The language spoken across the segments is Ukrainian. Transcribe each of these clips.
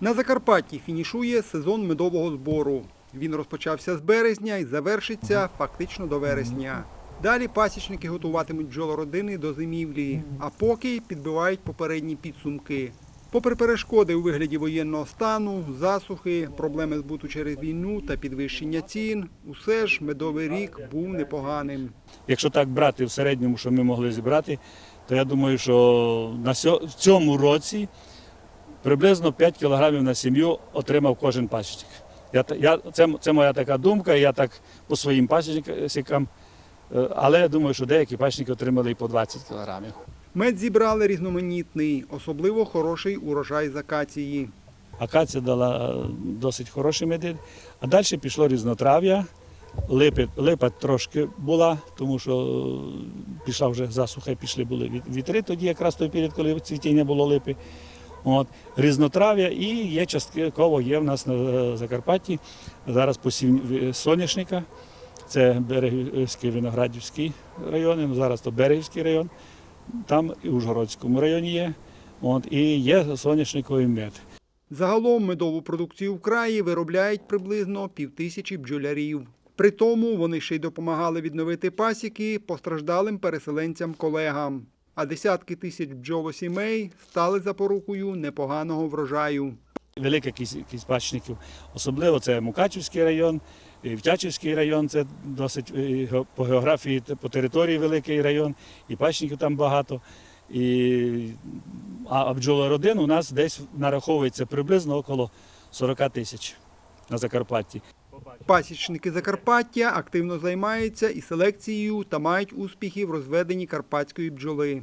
На Закарпатті фінішує сезон медового збору. Він розпочався з березня і завершиться фактично до вересня. Далі пасічники готуватимуть бджолородини до зимівлі, а поки підбивають попередні підсумки. Попри перешкоди у вигляді воєнного стану, засухи, проблеми збуту через війну та підвищення цін, усе ж медовий рік був непоганим. Якщо так брати в середньому, що ми могли зібрати, то я думаю, що на в цьому році приблизно 5 кілограмів на сім'ю отримав кожен пасічник. Я, я, це, це моя така думка, я так по своїм пасічникам, е, але я думаю, що деякі пасічники отримали і по 20 кілограмів. Мед зібрали різноманітний, особливо хороший урожай з акації. Акація дала е, досить хороші меди. А далі пішло різнотрав'я. Липи, липа трошки була, тому що е, пішла вже засуха, пішли були віт- вітри, тоді якраз той період, коли цвітіння було липи. От, різнотрав'я і є частково є в нас на Закарпатті зараз посів соняшника. Це Берегівський Виноградівський район, ну, зараз то Берегівський район, там і в Ужгородському районі є. От, і є соняшниковий мед. Загалом медову продукцію в краї виробляють приблизно півтисячі бджолярів. При тому вони ще й допомагали відновити пасіки постраждалим переселенцям-колегам. А десятки тисяч бджолосімей стали запорукою непоганого врожаю. велика кількість пасічників. Особливо це Мукачівський район, Втячівський район, це досить е, по географії, по території великий район, і пасічників там багато. І, а бджолородин у нас десь нараховується приблизно около 40 тисяч на Закарпатті. Пасічники Закарпаття активно займаються і селекцією та мають успіхи в розведенні карпатської бджоли.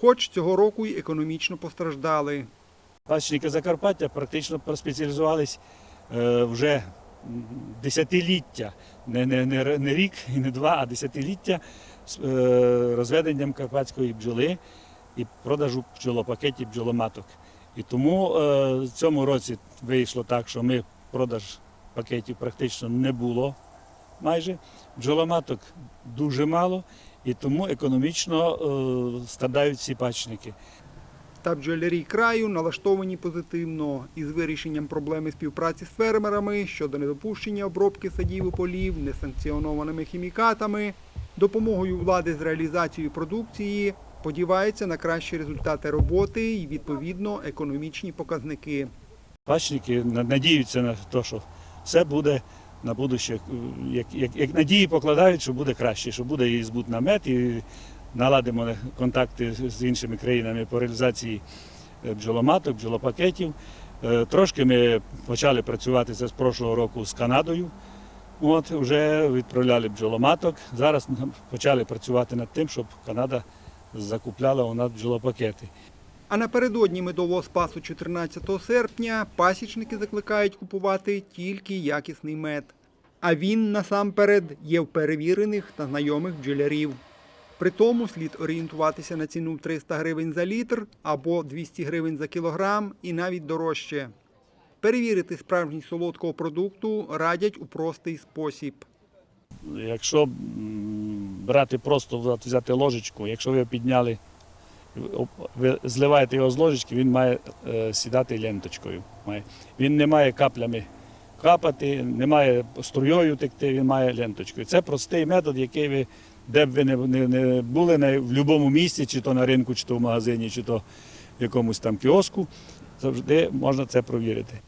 Хоч цього року й економічно постраждали. Пасічники Закарпаття практично проспеціалізувались е, вже десятиліття, не, не, не, не рік і не два, а десятиліття з е, розведенням карпатської бджоли і продажу бджолопакетів, бджоломаток. І тому е, в цьому році вийшло так, що ми продаж пакетів практично не було майже. Бджоломаток дуже мало, і тому економічно е, страдають всі пасічники. Та бджолярі краю налаштовані позитивно із вирішенням проблеми співпраці з фермерами щодо недопущення обробки садів і полів несанкціонованими хімікатами, допомогою влади з реалізацією продукції, сподіваються на кращі результати роботи і відповідно економічні показники. Пасічники на- надіються на те, що все буде на будуще, як, як, як надії покладають, що буде краще, що буде і збут на мед, і наладимо контакти з- з іншими країнами по реалізації е, бджоломаток, бджолопакетів. Е, Трошки ми почали працювати це з прошлого року з Канадою. От вже відправляли бджоломаток. Зараз почали працювати над тим, щоб Канада закупляла у нас бджолопакети. А напередодні медового спасу 14 серпня пасічники закликають купувати тільки якісний мед. А він насамперед є в перевірених та знайомих бджолярів. При тому слід орієнтуватися на ціну 300 гривень за літр або 200 гривень за кілограм і навіть дорожче. Перевірити справжність солодкого продукту радять у простий спосіб. Якщо брати просто взяти- ложечку, якщо ви підняли, ви зливаєте його з ложечки, він має е, сідати ленточкою. Він не має каплями капати, не має струєю текти, він має ленточкою. Це простий метод, який ви, де б ви не, не, не були в будь-якому місці, чи то на ринку, чи то в магазині, чи то в якомусь там кіоску, завжди можна це провірити.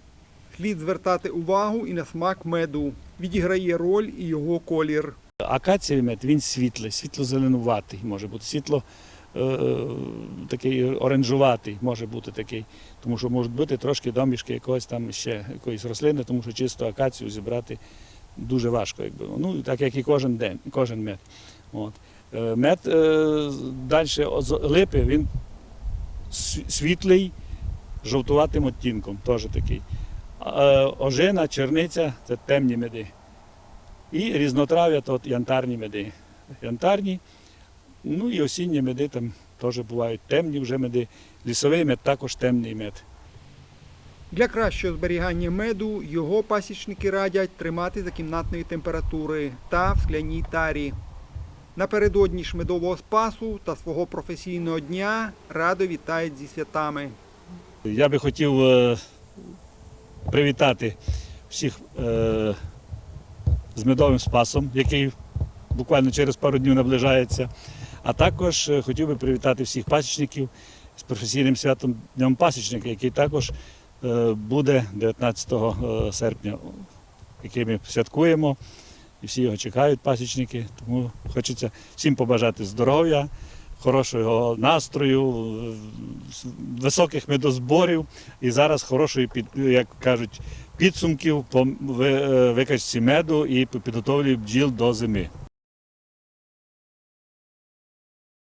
Слід звертати увагу і на смак меду. Відіграє роль і його колір. Акацієвий мед він світлий, світло-зеленуватий може бути, світло такий оранжуватий може бути такий, тому що можуть бути трошки домішки якогось там ще якоїсь рослини, тому що чисто акацію зібрати дуже важко, якби. Ну, так як і кожен день, кожен мед. От. Е, Мед е, далі з липи він світлий, жовтуватим оттінком, теж такий. Е, Ожина, черниця це темні меди. І різнотрав'я то янтарні меди. Янтарні, ну і осінні меди там теж бувають темні вже меди. Лісовий мед також темний мед. Для кращого зберігання меду його пасічники радять тримати за кімнатної температури та в скляній тарі. Напередодні ж медового спасу та свого професійного дня радо вітають зі святами. Я би хотів е, привітати всіх е, з медовим спасом, який буквально через пару днів наближається. А також е, хотів би привітати всіх пасічників з професійним святом Днем Пасічника, який також е, буде 19 е, серпня, який ми святкуємо. І всі його чекають, пасічники. Тому хочеться всім побажати здоров'я, хорошого настрою, високих медозборів і зараз хорошої, як кажуть, підсумків по викачці меду і підготовлі бджіл до зими.